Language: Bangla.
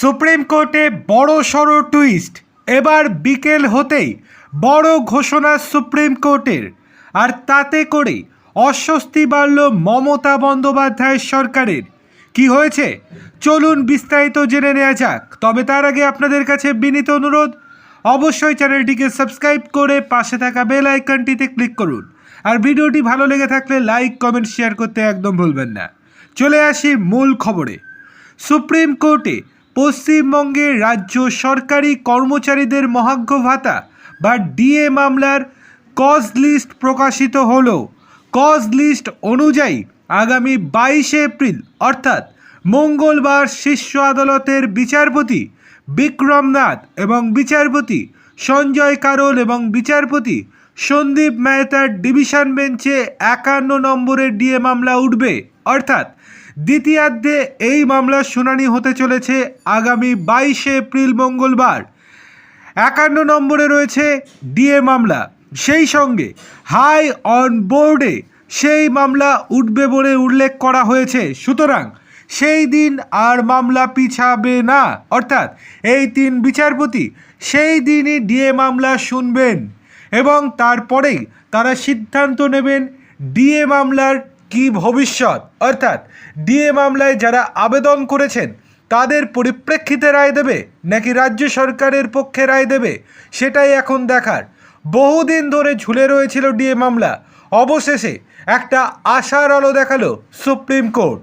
সুপ্রিম কোর্টে বড় সড় টুইস্ট এবার বিকেল হতেই বড় ঘোষণা সুপ্রিম কোর্টের। আর তাতে করে অস্বস্তি বাড়ল মমতা বন্দ্যোপাধ্যায় সরকারের। কি হয়েছে? চলুন বিস্তারিত জেনে নেওয়া যাক। তবে তার আগে আপনাদের কাছে বিনীত অনুরোধ, অবশ্যই চ্যানেলটিকে সাবস্ক্রাইব করে পাশে থাকা বেল আইকনটিতে ক্লিক করুন। আর ভিডিওটি ভালো লেগে থাকলে লাইক, কমেন্ট, শেয়ার করতে একদম ভুলবেন না। চলে আসি মূল খবরে। সুপ্রিম কোর্টে পশ্চিমবঙ্গের রাজ্য সরকারি কর্মচারীদের মহাজ্ঞ ভাতা বা ডিএ মামলার কজ লিস্ট প্রকাশিত হল। কজ লিস্ট অনুযায়ী আগামী বাইশে এপ্রিল, অর্থাৎ মঙ্গলবার শীর্ষ আদালতের বিচারপতি বিক্রমনাথ এবং বিচারপতি সঞ্জয় কারোল এবং বিচারপতি সন্দীপ মেহতার ডিভিশন বেঞ্চে একান্ন নম্বরের ডিএ মামলা উঠবে, অর্থাৎ দ্বিতীয়ার্ধে এই মামলার শুনানি হতে চলেছে আগামী বাইশে এপ্রিল মঙ্গলবার। একান্ন নম্বরে রয়েছে ডিএ মামলা। সেই সঙ্গে হাই অন বোর্ডে সেই মামলা উঠবে বলে উল্লেখ করা হয়েছে। সুতরাং সেই দিন আর মামলা পিছাবে না। অর্থাৎ এই তিন বিচারপতি সেই দিনই ডিএ মামলা শুনবেন এবং তারপরেই তারা সিদ্ধান্ত নেবেন ডিএ মামলার কি ভবিষ্যৎ? অর্থাৎ ডিএ মামলায় যারা আবেদন করেছেন, তাদের পরিপ্রেক্ষিতে রায় দেবে নাকি রাজ্য সরকারের পক্ষে রায় দেবে, সেটাই এখন দেখার। বহুদিন ধরে ঝুলে রয়েছিল ডিএ মামলা। অবশেষে একটা আশার আলো দেখাল সুপ্রিম কোর্ট।